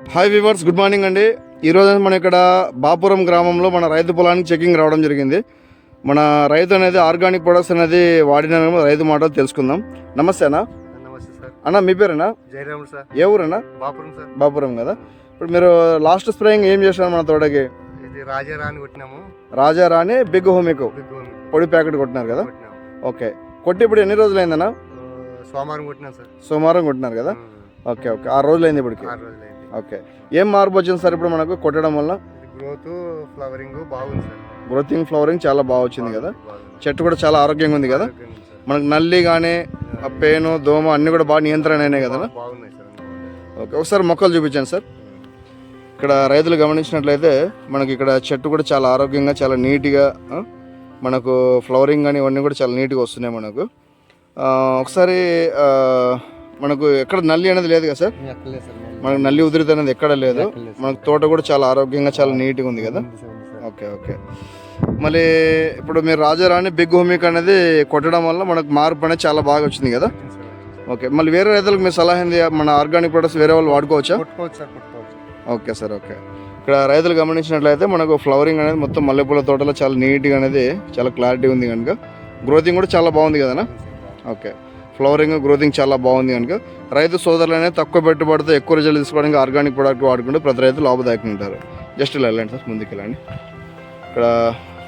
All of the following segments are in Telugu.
హాయ్ వివర్స్ గుడ్ మార్నింగ్ అండి. ఈరోజు మనం ఇక్కడ బాపురం గ్రామంలో మన రైతు పొలానికి చెకింగ్ రావడం జరిగింది. మన రైతు అనేది ఆర్గానిక్ ప్రొడక్ట్స్ అనేది వాడిన రైతు మాటలు తెలుసుకుందాం. నమస్తే అన్న. నమస్తే సార్. అన్న మీ పేరేనా? జయరాములు సార్. ఏ ఊరన్నా బాపురం సార్. బాపురం కదా. ఇప్పుడు మీరు లాస్ట్ స్ప్రేయింగ్ ఏం చేశారు మన తోటకి? ఇది రాజారాని కొట్టినాము. రాజా రాణి బిగ్ హోమికో పొడి ప్యాకెట్ కొట్టినారు కదా? ఓకే. కొట్టి ఇప్పుడు ఎన్ని రోజులు అయిందన్న? సోమవారం కొట్టినాం సార్. సోమవారం కొట్టినారు కదా? Okay okay. ఆరు రోజులు అయింది ఇప్పటికి. ఆరు రోజులు ఓకే. ఏం మార్పు వచ్చింది సార్ ఇప్పుడు మనకు కొట్టడం వల్ల? గ్రోత్ ఫ్లవరింగ్ బాగుంది సార్. గ్రోతింగ్ ఫ్లవరింగ్ చాలా బాగా వచ్చింది కదా. చెట్టు కూడా చాలా ఆరోగ్యంగా ఉంది కదా. మనకు నల్లి కానీ ఆ పేను దోమ అన్ని కూడా బాగా నియంత్రణ అయినాయి కదా. ఓకే ఒకసారి మొక్కలు చూపించాను సార్. ఇక్కడ రైతులు గమనించినట్లయితే మనకి ఇక్కడ చెట్టు కూడా చాలా ఆరోగ్యంగా చాలా నీట్గా మనకు ఫ్లవరింగ్ కానీ ఇవన్నీ కూడా చాలా నీట్గా వస్తున్నాయి మనకు. ఆ, ఒకసారి మనకు ఎక్కడ నల్లి అనేది లేదు కదా సార్. మనకు నల్లి ఉదిరిత అనేది ఎక్కడ లేదు. మనకు తోట కూడా చాలా ఆరోగ్యంగా చాలా నీట్గా ఉంది కదా. Okay okay. మళ్ళీ ఇప్పుడు మీరు రాజారాణి బిగ్ హోమిక్ అనేది కొట్టడం వల్ల మనకు మార్పు అనేది చాలా బాగా వచ్చింది కదా. ఓకే మళ్ళీ వేరే రైతులకు మీ సలహా ఏంది? మన ఆర్గానిక్ ప్రొడక్ట్స్ వేరే వాళ్ళు వాడుకోవచ్చా? Okay sir okay. ఇక్కడ రైతులు గమనించినట్లయితే మనకు ఫ్లవరింగ్ అనేది మొత్తం మల్లెపూల తోటలో చాలా నీట్గా అనేది చాలా క్లారిటీ ఉంది కనుక. గ్రోతింగ్ కూడా చాలా బాగుంది కదనా. ఓకే. ఫ్లవరింగ్ గ్రోతింగ్ చాలా బాగుంది కనుక రైతు సోదరులు అనేది తక్కువ పెట్టుబడితో ఎక్కువ రిజల్ట్ తీసుకోవడానికి ఆర్గానిక్ ప్రోడక్ట్ వాడుకుంటే ప్రతి రైతు లాభదాయకంగా ఉంటారు. జస్ట్ ఇలా వెళ్ళండి సార్ ముందుకు వెళ్ళండి. ఇక్కడ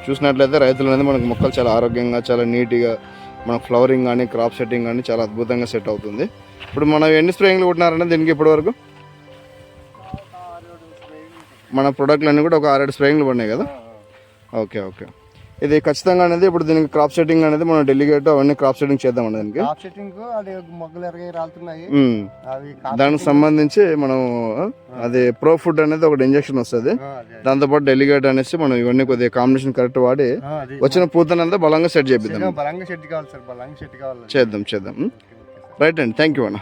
చూసినట్లయితే రైతులు అనేది మనకు మొక్కలు చాలా ఆరోగ్యంగా చాలా నీట్గా మనకు ఫ్లవరింగ్ కానీ క్రాప్ సెట్టింగ్ కానీ చాలా అద్భుతంగా సెట్ అవుతుంది. ఇప్పుడు మనం ఎన్ని స్ప్రేయింగ్లు కొట్టినారంటే దీనికి ఇప్పటి వరకు? మన ప్రొడక్ట్లు అన్నీ కూడా ఒక ఆరేడు స్ప్రేయింగ్లు పడినాయి కదా? Okay okay. ఇది ఖచ్చితంగా అనేది ఇప్పుడు దీనికి క్రాప్ సెట్టింగ్ అనేది మనం డెలిగేట్ అవన్నీ క్రాప్ సెట్టింగ్ చేద్దామండి దీనికి టాప్ సెట్టింగ్ అది మొగ్గలు ఎరగై రాలుతున్నాయి. అవి దానికి సంబంధించి మనం అది ప్రో ఫుడ్ అనేది ఒకటి ఇంజెక్షన్ వస్తుంది. దాంతోపాటు డెలిగేట్ అనేసి మనం ఇవన్నీ కొద్దిగా కాంబినేషన్ కరెక్ట్ వాడి. వచ్చిన పూతనంతా బలంగా సెట్ చేపిద్దాం బలంగా షెడ్ కావాలి సార్ బలంగా షెడ్ కావాలి చేద్దాం చేద్దాం. రైట్ అండి థ్యాంక్ యూ అన్న